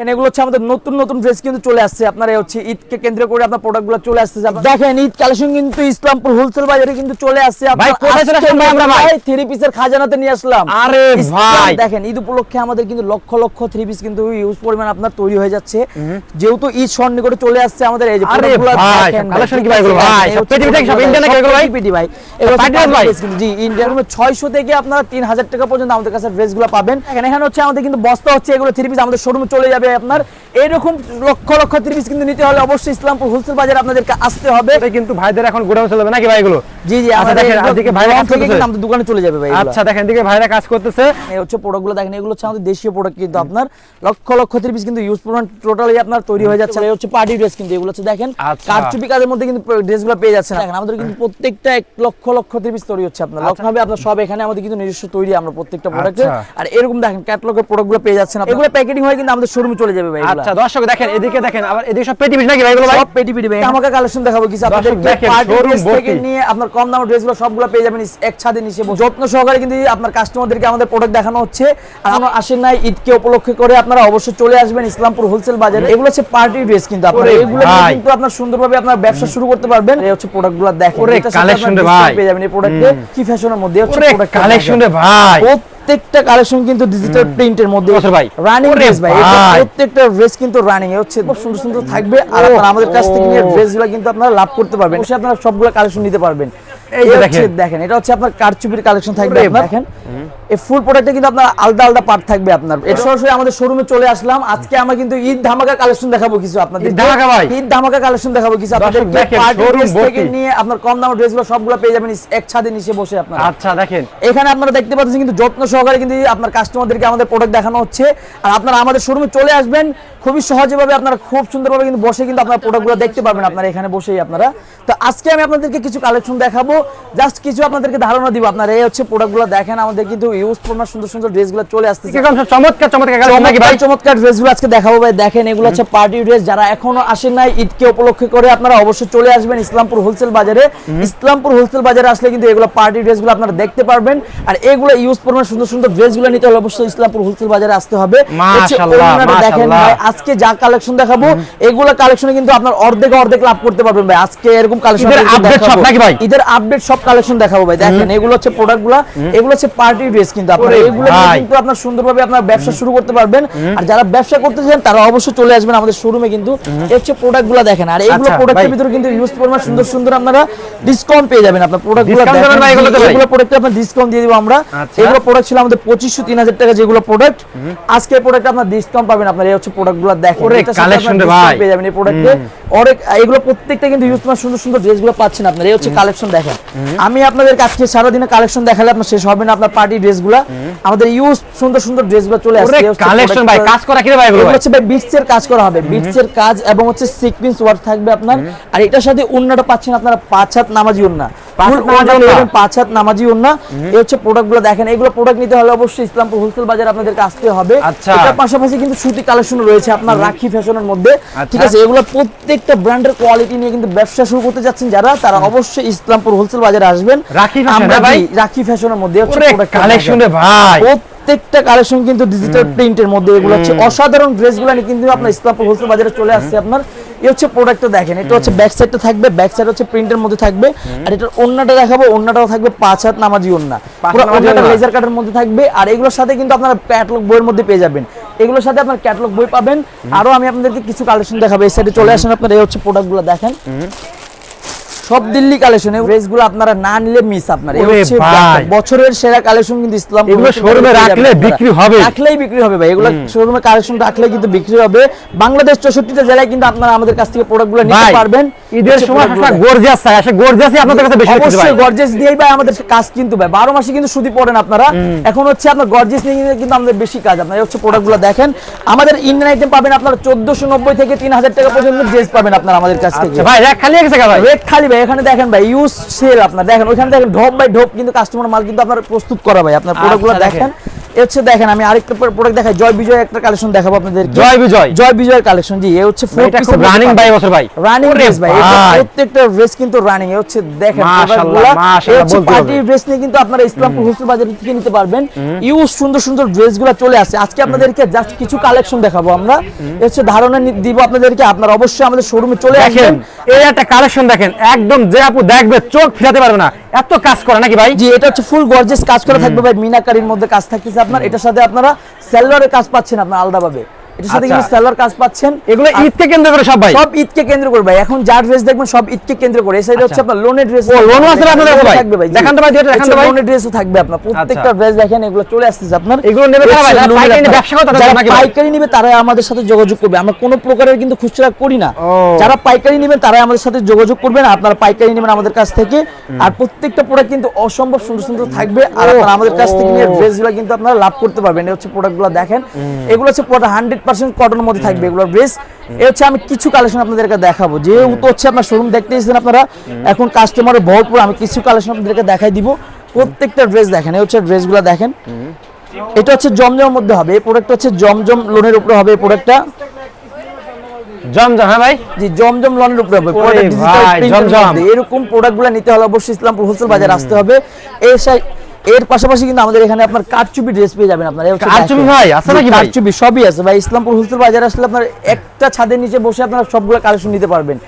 এগুলো হচ্ছে আমাদের নতুন নতুন ড্রেস কিন্তু চলে আসছে আপনার হচ্ছে ঈদকে কেন্দ্র করে আপনার প্রোডাক্টগুলো চলে আসছে দেখেন ঈদ কালেকশন কিন্তু ইসলামপুর হোলসেল বাজারে কিন্তু চলে আসছে ভাই, কোথায় চলে আসলাম আমরা ভাই? থ্রি পিসের খাজানাতে নিয়ে আসলাম আরে ভাই। দেখেন ঈদ উপলক্ষে আমাদের কিন্তু লক্ষ লক্ষ থ্রি পিস কিন্তু ইউজ পরিমাণ আপনার তৈরি হয়ে যাচ্ছে যেহেতু ঈদ সন্নিকটে চলে আসছে আমাদের এই যে প্রোডাক্টগুলো দেখেন সব কি ভাই এগুলো ভাই? এই সব হচ্ছে পেটি পেটি সব প্রোডাক্টগুলো, নাকি এগুলো ভাই? পেটি পেটি ভাই এগুলো ভাই? জি ইন্ডিয়ান ছয়শো থেকে আপনারা তিন হাজার টাকা পর্যন্ত আমাদের কাছে ড্রেসগুলো পাবেন এখানে এখানে হচ্ছে আমাদের কিন্তু বস্তা হচ্ছে এগুলো থ্রি পিস আমাদের শোরুমে চলে যাবে আপনার। এরকম লক্ষ লক্ষ থ্রি পিস কিন্তু নিতে হলে অবশ্যই ইসলামপুর হোলসেল বাজারে আপনাদেরকে আসতে হবে। এটা কিন্তু ভাইদের এখন গোডাউন চলবে নাকি ভাই এগুলো? জি জি আচ্ছা, দেখেন, এদিকে ভাইরা কাজ করতেছে। আমাদের দোকানে চলে যাবে ভাই আচ্ছা দেখেন দিকে ভাইরা কাজ করতেছে। এই হচ্ছে প্রোডাক্টগুলো দেখেন এগুলো হচ্ছে আমাদের দেশীয় প্রোডাক্ট কিন্তু আপনার। লক্ষ লক্ষ থ্রি পিস কিন্তু ইউজ পরিমাণ টোটালি আপনার তৈরি হয়ে যাচ্ছে। এই হচ্ছে পার্টি ড্রেস কিন্তু এগুলো হচ্ছে দেখেন আচ্ছা। কারচুপি কাজের মধ্যে কিন্তু ড্রেসগুলো পেয়ে যাচ্ছে দেখেন আমাদের কিন্তু প্রত্যেকটা এক লক্ষ লক্ষ থ্রি পিস তৈরি হচ্ছে আপনার। লক্ষ হবে আপনার সব এখানে আমাদের কিন্তু নিজস্ব তৈরি আমরা প্রত্যেকটা প্রোডাক্টের আচ্ছা। আর এরকম দেখেন ক্যাটালগের প্রোডাক্টগুলো পেয়ে যাচ্ছেন আপনারা। এগুলো প্যাকেটিং হয়ে কিন্তু আমাদের শোরুমে চলে যাবে ভাই আচ্ছা দর্শক দেখেন এদিকে দেখেন আবার এদিকে সব পেটি পিস নাকি ভাই এগুলো ভাই? সব পেটি পেটি ভাই। আমাকে কালেকশন দেখাবো কিছু আপনাদের পার্টি ড্রেস থেকে নিয়ে আপনার কম দামের ড্রেসগুলো সবগুলো পেয়ে যাবেন এক ছাদে নিচে। যত্ন সহকারে কিন্তু আপনার কাস্টমারদেরকে আমাদের প্রোডাক্ট দেখানো হচ্ছে। আর আমরা আসেন নাই ঈদকে উপলক্ষে করে আপনারা অবশ্যই চলে আসবেন ইসলামপুর হোলসেল বাজারে। এগুলো হচ্ছে পার্টি ড্রেস কিন্তু আপনারা। এগুলো কিন্তু আপনার সুন্দরভাবে আপনার ব্যবসা শুরু করতে পারবেন। এই হচ্ছে প্রোডাক্টগুলো দেখেন। collection আপনার রে ভাই। পেয়ে যাবেন এই প্রোডাক্টে কি ফ্যাশনের মধ্যে? হচ্ছে ওরে product টা কালেকশন রে ভাই। প্রত্যেকটা কালেকশন কিন্তু ডিজিটাল প্রিন্টের মধ্যে আছে ভাই। রানিং ড্রেস ভাই। প্রত্যেকটা ড্রেস কিন্তু রানিং এ হচ্ছে খুব সুন্দর সুন্দর থাকবে। আর আপনারা আমাদের কাছ থেকে নিয়ে। ড্রেসগুলো কিন্তু আপনারা লাভ করতে পারবেন। অবশ্যই আপনারা সবগুলো কালেকশন নিতে পারবেন। এই যে দেখেন। দেখেন এটা হচ্ছে আপনার কারচুপির কালেকশন থাকবে দেখেন এই ফুল প্রোডাক্টে কিন্তু আপনার আলাদা আলাদা পার্ট থাকবে আপনার। এটা সরাসরি আমাদের শোরুমে চলে আসলাম। আজকে আমরা কিন্তু ঈদ ধামাকা কালেকশন দেখাবো কিছু আপনাদের। ঈদ ধামাকা ভাই। ঈদ ধামাকা কালেকশন দেখাবো কিছু আপনাদের দেখেন, ড্রেস থেকে ভর্তি। নিয়ে আপনার কম দামের ড্রেসগুলো সবগুলো পেয়ে যাবেন এক ছাদে নিচে বসে আপনারা। আচ্ছা দেখেন। এখানে আপনারা দেখতে পাচ্ছেন কিন্তু যত্ন সহকারে কিন্তু আপনার কাস্টমারদেরকে আমাদের প্রোডাক্ট দেখানো হচ্ছে। আর আপনারা আমাদের শোরুমে চলে আসবেন। খুবই সহজভাবে আপনারা খুব সুন্দরভাবে কিন্তু বসে কিন্তু আপনার প্রোডাক্টগুলো দেখতে পারবেন আপনারা এখানে বসেই আপনারা। তো আজকে আমি আপনাদেরকে কিছু কালেকশন দেখাবো। জাস্ট কিছু আপনাদেরকে ধারণা দিব। আপনারা এই হচ্ছে প্রোডাক্টগুলো দেখেন আমাদের কিন্তু ইউজ পরিমাণ সুন্দর সুন্দর ড্রেসগুলো চলে আসতেছে। চমৎকার চমৎকার কালেকশন নাকি ভাই? চমৎকার ড্রেসগুলো আজকে দেখাবো ভাই। দেখেন এগুলো হচ্ছে পার্টি ড্রেস যারা এখনও আসেন নাই ঈদকে উপলক্ষে করে আপনারা অবশ্যই চলে আসবেন ইসলামপুর হোলসেল বাজারে। ইসলামপুর হোলসেল বাজারে আসলে কিন্তু এগুলো পার্টি ড্রেসগুলো আপনারা দেখতে পারবেন। আর এগুলো ইউজ পরিমাণ সুন্দর সুন্দর ড্রেসগুলো নিতে হলে অবশ্যই ইসলামপুর হোলসেল বাজারে আসতে হবে। মাশাআল্লাহ, দেখেন ভাই আজকে যা কালেকশন দেখাবো এগুলো কালেকশনে কিন্তু আপনার অর্ধেক অর্ধেক লাভ করতে পারবেন ভাই। আজকে এরকম কালেকশন update সব নাকি ভাই? ঈদের আপডেট সব কালেকশন দেখাবো ভাই। দেখেন এগুলো হচ্ছে প্রোডাক্টগুলো এগুলো হচ্ছে পার্টি ড্রেস কিন্তু আপনারা। এগুলো কিন্তু আপনার সুন্দরভাবে আপনার ব্যবসা শুরু করতে পারবেন। আর যারা ব্যবসা করতে চান তারা অবশ্যই চলে আসবেন আমাদের শোরুমে কিন্তু। এই হচ্ছে প্রোডাক্টগুলো দেখেন। আর এইগুলো আচ্ছা, প্রোডাক্টের ভাই। ভিতরে কিন্তু ইউজ পরিমাণ সুন্দর সুন্দর আপনারা ডিসকাউন্ট পেয়ে যাবেন আপনার প্রোডাক্টগুলো এগুলো প্রোডাক্টে আপনার ডিসকাউন্ট দিয়ে দিব আমরা। আচ্ছা। এগুলো প্রোডাক্ট ছিল আমাদের 2500 3000 টাকা যেগুলো প্রোডাক্ট আজকে প্রোডাক্ট আপনার ডিসকাউন্ট পাবেন আপনার। এই হচ্ছে প্রোডাক্টগুলো দেখেন। ভাই। পেয়ে যাবেন এই প্রোডাক্টে অনেক এগুলো প্রত্যেকটা কিন্তু ইউজ পরিমাণ সুন্দর সুন্দর ড্রেসগুলো পাচ্ছেন আপনারা। এই হচ্ছে কালেকশন দেখেন। আমি আপনাদের আজকে সারাদিনে কালেকশন দেখালে আপনার শেষ হবে না আপনার পার্টি ড্রেসগুলো আমাদের ইউজ সুন্দর সুন্দর ড্রেসগুলো চলে আসছে। কালেকশন ভাই কাজ করা কি ভাই এগুলো হচ্ছে ভাই বিটস এর কাজ করা হবে। বিটস এর কাজ এবং হচ্ছে সিকোয়েন্স ওয়ার্ক থাকবে আপনার। আর এটার সাথে উন্নাটা পাচ্ছেন আপনারা পাঁচ হাত নামাজি উন্না। পাঁচ Full হাত নামাজি ওড়না ওড়না। পাবেন, পাঁচ হাত নামাজি উন্না এই হচ্ছে প্রোডাক্টগুলো দেখেন এগুলো প্রোডাক্ট নিতে হলে অবশ্যই ইসলামপুর হোলসেল বাজার আপনাদেরকে আসতে হবে। আচ্ছা। এটার পাশাপাশি কিন্তু সুতি কালেকশন রয়েছে আপনার রাখি ফ্যাশনের মধ্যে। আচ্ছা। ঠিক আছে এগুলো প্রত্যেকটা ব্র্যান্ডের কোয়ালিটি নিয়ে কিন্তু ব্যবসা শুরু করতে যাচ্ছেন যারা তারা অবশ্যই ইসলামপুর হোলসেল বাজারে আসবেন। রাখি ফ্যাশনের মধ্যে হচ্ছে কালেকশন ভাই। প্রত্যেকটা কালেকশন কিন্তু ডিজিটাল প্রিন্টের মধ্যে এগুলো হচ্ছে। অসাধারণ ড্রেসগুলো কিন্তু আপনার ইসলামপুর হোলসেল বাজারে চলে আসছে আপনার। এই হচ্ছে প্রোডাক্টটা দেখেন এটা হচ্ছে ব্যাক সাইডটা থাকবে ব্যাক সাইড হচ্ছে প্রিন্টের মধ্যে থাকবে আর এটার ওন্নাটা দেখাবো ওন্নাটাও থাকবে পাঁচ হাত নামাজি ওন্না। পুরো ওন্নাটা ওড়না। লেজার কাটের মধ্যে থাকবে আর এগুলোর সাথে কিন্তু আপনারা ক্যাটলগ বইয়ের মধ্যে পেয়ে যাবেন। এগুলোর সাথে আপনার ক্যাটলগ বই পাবেন। আরও আমি আপনাদেরকে কিছু কালেকশন দেখাবো এই সাইডে চলে আসেন আপনারা এই হচ্ছে প্রোডাক্টগুলো দেখেন। সব দিল্লি কালেকশন এই ড্রেসগুলো আপনারা না নিলে মিস আপনার। বছরের সেরা কালেকশন কিন্তু ইসলাম এগুলো showroom-এ রাখলে বিক্রি হবে। রাখলেই বিক্রি হবে ভাই এগুলো শোরুমে কালেকশন রাখলে কিন্তু বিক্রি হবে। বাংলাদেশ চৌষট্টিটা জেলায় কিন্তু আপনারা আমাদের কাছ থেকে প্রোডাক্টগুলো নিতে পারবেন। ঈদের সময় দেখেন। গর্জিয়াস চাই আসলে গর্জিয়াসই আপনাদের কাছে বেশি অবশ্যই গর্জেস দিয়েই ভাই আমাদের কাজ কিন্তু ভাই। বারো মাসে কিন্তু সুদি পড়েন আপনারা। এখন হচ্ছে আপনার গর্জেস নিয়ে কিন্তু আমাদের বেশি কাজ আপনার। এই হচ্ছে প্রোডাক্টগুলো দেখেন। আমাদের ইন্ডিয়ান আইটেম পাবেন আপনারা চোদ্দশো নব্বই থেকে তিন হাজার টাকা পর্যন্ত ড্রেস পাবেন আপনারা আমাদের কাছ থেকে। আচ্ছা ভাই রাখ খালি গেছে ভাই? রেট খালি ভাই এখানে দেখেন ভাই ইউজ সেল আপনার। দেখেন ওইখানে দেখেন ঢপ ভাই ঢপ কিন্তু কাস্টমার মাল কিন্তু আপনার প্রস্তুত করা ভাই। আপনার প্রোডাক্টগুলো আচ্ছা, দেখেন। হচ্ছে দেখেন আমি আরেকটা প্রোডাক্ট দেখাই। জয় বিজয় একটা কালেকশন দেখাবো আপনাদের জয় বিজয়। জয় বিজয়ের কালেকশন জি এ হচ্ছে ফোর খুব রানিং ভাই বছর ভাই। রানিং ড্রেস ভাই প্রত্যেকটা ড্রেস কিন্তু রানিং এ হচ্ছে দেখেন মাশাআল্লাহ, মাশাআল্লাহ পার্টি ড্রেস নিয়ে কিন্তু আপনারা ইসলামপুর বাজার থেকে নিতে পারবেন। ইউজ সুন্দর সুন্দর ড্রেসগুলো চলে আসে। আজকে আপনাদেরকে জাস্ট কিছু কালেকশন দেখাবো আমরা। এ হচ্ছে ধারণা দিব আপনাদেরকে। আপনারা অবশ্যই আমাদের শোরুমে চলে আসবেন। এই একটা কালেকশন দেখেন একদম যে আপু দেখবে চোখ ফিরাতে পারবে না। এত কাজ করে নাকি ভাই? জি এটা হচ্ছে ফুল গর্জিয়াস কাজ করে থাকবে ভাই। মিনাকারির মধ্যে কাজ থাকতেছে আপনার। এটার সাথে আপনারা সেলরের কাজ পাচ্ছেন আপনার আলাদাভাবে। এটার সাথে আচ্ছা। কিন্তু সেলর কাজ পাচ্ছেন। এগুলো ঈদকে কেন্দ্র করে সব ভাই? সব ঈদকে কেন্দ্র করে ভাই। এখন যা ড্রেস দেখবেন সব ঈদকে কেন্দ্র করে। এই সাইডে হচ্ছে আপনার লোনের ড্রেস ও, loan আছে আপনাদের ভাই? থাকবে ভাই। দেখান তো ভাই, দুইটা দেখান তো ভাই। লোনের ড্রেসও থাকবে আপনার। প্রত্যেকটা আচ্ছা। ড্রেস দেখেন এগুলো চলে আসতেছে। আপনার এগুলো নেবে কারা ভাই? যারা loan এর পাইকারি ব্যবসা করে তাদের নাকি পাইকারি নিবে তারা আমাদের সাথে যোগাযোগ করবে। আমরা কোনো প্রকারের কিন্তু খুচরা করি না। যারা পাইকারি নেবেন তারাই আমাদের সাথে যোগাযোগ করবেন। আপনারা পাইকারি নেবেন আমাদের কাছ থেকে। আর প্রত্যেকটা প্রোডাক্ট কিন্তু অসম্ভব সুন্দর সুন্দর থাকবে। আর আপনারা আমাদের কাছ থেকে নিয়ে ড্রেসগুলো কিন্তু আপনারা লাভ করতে পারবেন। এই হচ্ছে প্রোডাক্টগুলো দেখেন। এগুলো হচ্ছে প্রোডাক্ট হান্ড্রেড পার্সেন্ট কটনের মধ্যে থাকবে এগুলো ড্রেস এ হচ্ছে আমি কিছু কালেকশন আপনাদেরকে দেখাবো। যেহেতু হচ্ছে আপনার শোরুম দেখতে এসেছেন আপনারা এখন কাস্টমারের ভরপুর আমি কিছু কালেকশন আপনাদেরকে দেখাই দিব। প্রত্যেকটা ড্রেস দেখেন এই হচ্ছে ড্রেসগুলো দেখেন। এটা হচ্ছে জমজমের মধ্যে হবে এই প্রোডাক্ট হচ্ছে জমজম লোনের উপরে হবে এই প্রোডাক্টটা জমজম হ্যাঁ ভাই? জি জমজম লনের উপরে হবে ওরে ডিজিটাল ভাই, প্রিন্টের জমজম। মধ্যে। এরকম প্রোডাক্টগুলো নিতে হলে অবশ্যই ইসলামপুর হোলসেল বাজার আসতে হবে। এর সাই- এর পাশাপাশি কিন্তু আমাদের এখানে আপনার কারচুপি ড্রেস পেয়ে যাবেন আপনারা। কারচুপি ভাই, আছে নাকি ভাই? কারচুপি সবই আছে ভাই। ইসলামপুর হোলসেল বাজার আসলে আপনার একটা ছাদের নিচে বসে আপনারা সবগুলো কালেকশন নিতে পারবেন।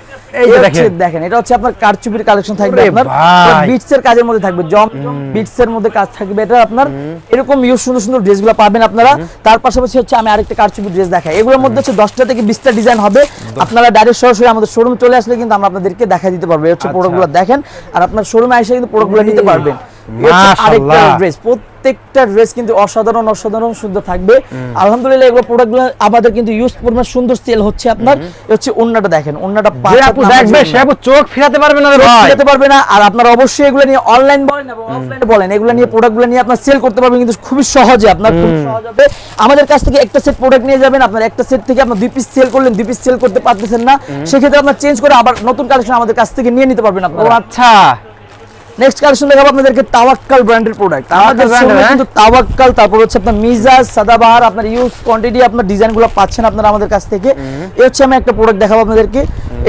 এই যে দেখেন। দেখেন এটা হচ্ছে আপনার কারচুপির কালেকশন থাকবে আপনার। ভাই। বিটস এর কাজের মধ্যে থাকবে জম বিটস এর মধ্যে কাজ থাকবে। এটা আপনার এরকম ইউ সুন্দর সুন্দর ড্রেসগুলো পাবেন আপনারা। তার পাশাপাশি হচ্ছে আমি আরেকটা কারচুপি ড্রেস দেখাই। এগুলোর মধ্যে হচ্ছে দশটা থেকে বিশটা ডিজাইন হবে। আপনারা ডাইরেক্ট সরাসরি আমাদের শোরুমে চলে আসলে কিন্তু আমরা আপনাদেরকে দেখা দিতে পারব। এই হচ্ছে আচ্ছা। প্রোডাক্টগুলো দেখেন। আর আপনার শোরুমে এসে কিন্তু প্রোডাক্টগুলো নিতে পারবেন। আরেকটা ড্রেস প্রত্যেকটা ড্রেস কিন্তু অসাধারণ অসাধারণ সুন্দর থাকবে। আলহামদুলিল্লাহ এগুলো প্রোডাক্টগুলো আমাদের কিন্তু ইউজ পরিমাণ সুন্দর সেল হচ্ছে আপনার। হচ্ছে ওন্নাটা দেখেন ওন্নাটা দেখবে সে চোখ ফিরাতে পারবে না যেতে পারবে না। আর আপনারা অবশ্যই এগুলো নিয়ে অনলাইন বলেন এবং অফলাইনে বলেন। এগুলো নিয়ে প্রোডাক্টগুলো নিয়ে আপনার সেল করতে পারবেন কিন্তু খুবই সহজে আপনার খুব সহজ হবে। আমাদের কাছ থেকে একটা সেট প্রোডাক্ট নিয়ে যাবেন আপনার একটা সেট থেকে আপনার দুই পিস সেল করলেন দুই পিস সেল করতে পারতেছেন না। সেক্ষেত্রে আপনার চেঞ্জ করে আবার নতুন কালেকশন আমাদের কাছ থেকে নিয়ে নিতে পারবেন আপনারা। আচ্ছা। নেক্সট কালেকশন দেখাবো আপনাদেরকে তাওয়াক্কাল ব্র্যান্ডের প্রোডাক্ট আমাদের? কিন্তু তাওয়াক্কাল তারপর হচ্ছে আপনার মিজাজ সাদাবাহার আপনার ইউজ কোয়ান্টিটি আপনার ডিজাইনগুলো পাচ্ছেন আপনারা আমাদের কাছ থেকে। এই হচ্ছে আমি একটা প্রোডাক্ট দেখাবো আপনাদেরকে।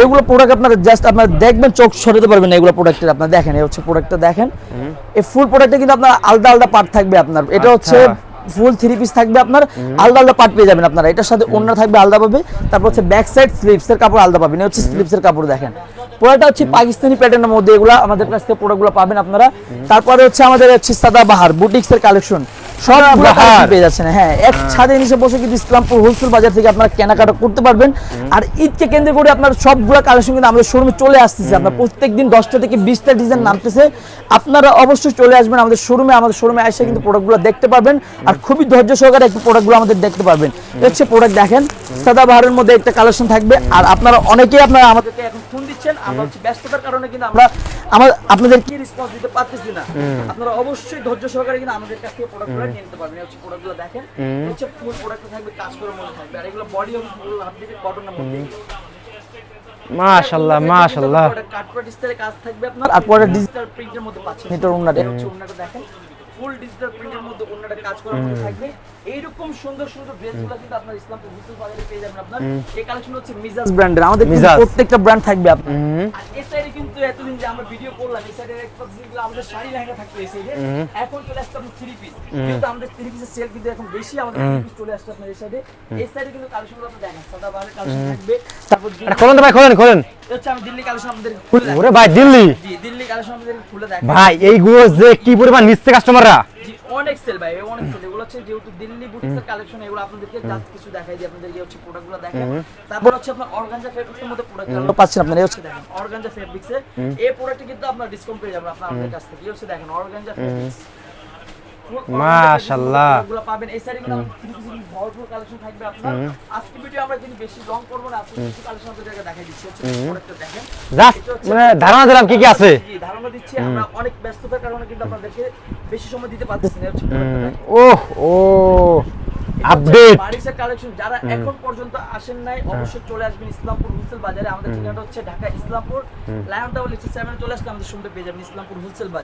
এগুলো প্রোডাক্ট আপনারা জাস্ট আপনারা দেখবেন চোখ সরাতে পারবেন এগুলো প্রোডাক্টের আপনারা দেখেন এই হচ্ছে প্রোডাক্টটা দেখেন। এই ফুল প্রোডাক্টে কিন্তু আপনার আলাদা আলাদা পার্ট থাকবে আপনার। এটা হচ্ছে আচ্ছা। ফুল থ্রি পিস থাকবে আপনার। আলাদা আলাদা পার্ট পেয়ে যাবেন আপনারা। এটার সাথে অন্য থাকবে আলাদা পাবে তারপর হচ্ছে ব্যাক সাইড স্লিপস এর কাপড় আলাদা পাবেন। এই হচ্ছে স্লিপস এর কাপড় দেখেন। পুরোটা হচ্ছে পাকিস্তানি প্যাটার্নের মধ্যে এগুলো আমাদের কাছ থেকে প্রোডাক্টগুলো পাবেন আপনারা। তারপরে হচ্ছে আমাদের হচ্ছে সাদা বাহার, বুটিক্সের কালেকশন সবগুলো পেয়ে যাচ্ছেন। হ্যাঁ এক ছাদের নিচে বসে কিন্তু ইসলামপুর হোলসেল বাজার থেকে আপনারা কেনাকাটা করতে পারবেন। আর ঈদকে কেন্দ্র করে আপনার সবগুলো কালেকশন কিন্তু আমাদের শোরুমে চলে আসতেছে। আপনার প্রত্যেকদিন দশটা থেকে বিশটা ডিজাইন নামতেছে। আপনারা অবশ্যই চলে আসবেন আমাদের শোরুমে আমাদের শোরুমে এসে কিন্তু প্রোডাক্টগুলো দেখতে পারবেন। আর খুবই ধৈর্য সহকারে একটু প্রোডাক্টগুলো আমাদের দেখতে পারবেন। হচ্ছে প্রোডাক্ট দেখেন। সাদা বাহারের মধ্যে একটা কালেকশন থাকবে। আর আপনারা অনেকেই আপনারা আমাদেরকে এখন ফোন দিচ্ছেন। আমরা হচ্ছে ব্যস্ততার কারণে কিন্তু আমরা আমার আপনাদের কি রেসপন্স দিতে পারতেছি না? আপনারা অবশ্যই ধৈর্য সহকারে কিন্তু আমাদের কাছ থেকে প্রোডাক্টগুলো নিতে পারবেন। হচ্ছে প্রোডাক্টগুলো দেখেন। হচ্ছে ফুল প্রোডাক্ট থাকবে কাজ করার মধ্যে থাকবে। আর এগুলো বডি হবে ফুল হাফ দিকে কটনের মধ্যে মাশাআল্লাহ মাশাআল্লাহ। কাজ থাকবে আপনার। আর ডিজিটাল প্রিন্টের মধ্যে পাচ্ছেন। ভিতর ওন্নাটা হচ্ছে উন্নাটা দেখেন। ফুল ডিজিটাল প্রিন্টের মধ্যে কাজ মধ্যে থাকবে। এইরকম সুন্দর সুন্দর ড্রেসগুলো কিন্তু আপনার ইসলামপুর হোলসেল বাজারে পেয়ে যাবেন আপনার। এই কালেকশন হচ্ছে মিজাজ ব্র্যান্ডের আমাদের কিন্তু প্রত্যেকটা ব্র্যান্ড থাকবে আপনার। আর এই সাইডে কিন্তু এতদিন যে আমরা ভিডিও করলাম এই সাইডে একটা যেগুলো আমাদের শাড়ি লেহেঙ্গা থাকতো এই সাইডে এখন চলে আসছে আপনার থ্রি পিস কিন্তু আমাদের থ্রি পিসের সেল কিন্তু এখন বেশি আমাদের থ্রি পিস চলে আসছে আপনার এই সাইডে এই সাইডে কিন্তু কালেকশনগুলো আপনি দেখেন সাদা বাহারের কালেকশন থাকবে। তারপর খোলেন তো ভাই খোলেন খোলেন। এটা হচ্ছে আমি দিল্লি কালেকশন আপনাদের খুলে ওরে ভাই দিল্লি? জি দিল্লি কালেকশন আপনাদের খুলে দেখ ভাই এইগুলো যে কি পরিমাণ নিচ্ছে কাস্টমাররা অনেক সেল ভাই অনেক সেল এগুলো হচ্ছে যেহেতু দিল্লি বুটিক্সের কালেকশন এগুলো আপনাদেরকে জাস্ট কিছু দেখাই দিই আপনাদের হচ্ছে প্রোডাক্টগুলো দেখেন তারপর হচ্ছে আপনার অর্গানজা ফেব্রিক্সের মধ্যে প্রোডাক্ট পাচ্ছেন আপনারা হচ্ছে দেখেন অর্গানজা ফেব্রিক্সে এই প্রোডাক্টে কিন্তু আপনারা ডিসকাউন্ট পেয়ে যাবেন আপনার আমাদের কাছ থেকে। হচ্ছে দেখেন অর্গানজা ফেব্রিক্স মাশাআল্লাহ। এগুলো পাবেন। এই পিস ভরপুর কালেকশন থাকবে আপনার। আজকে ভিডিও আমরা কিন্তু বেশি লং করব না আজকে কিছু কালেকশন আপনাদেরকে দেখাই দিচ্ছি। হচ্ছে প্রোডাক্টটা দেখেন। জাস্ট মানে ধারণা দিলাম কি কি আছে। জি, ধারণা দিচ্ছি। আমরা অনেক ব্যস্ততার কারণে কিন্তু আপনাদেরকে বেশি সময় দিতে পারতেছি না। ওহ ও। আপডেট বারিশের কালেকশন যারা এখন পর্যন্ত আসেন নাই অবশ্যই চলে আসবেন ইসলামপুর হোলসেল বাজারে। আমাদের ঠিকানাটা হচ্ছে ঢাকা ইসলামপুর লায়ন টাওয়ার লিচি সেভেন চলে আসলে আমাদের শুনতে পেয়ে যাবেন ইসলামপুর হোলসেল বাজার।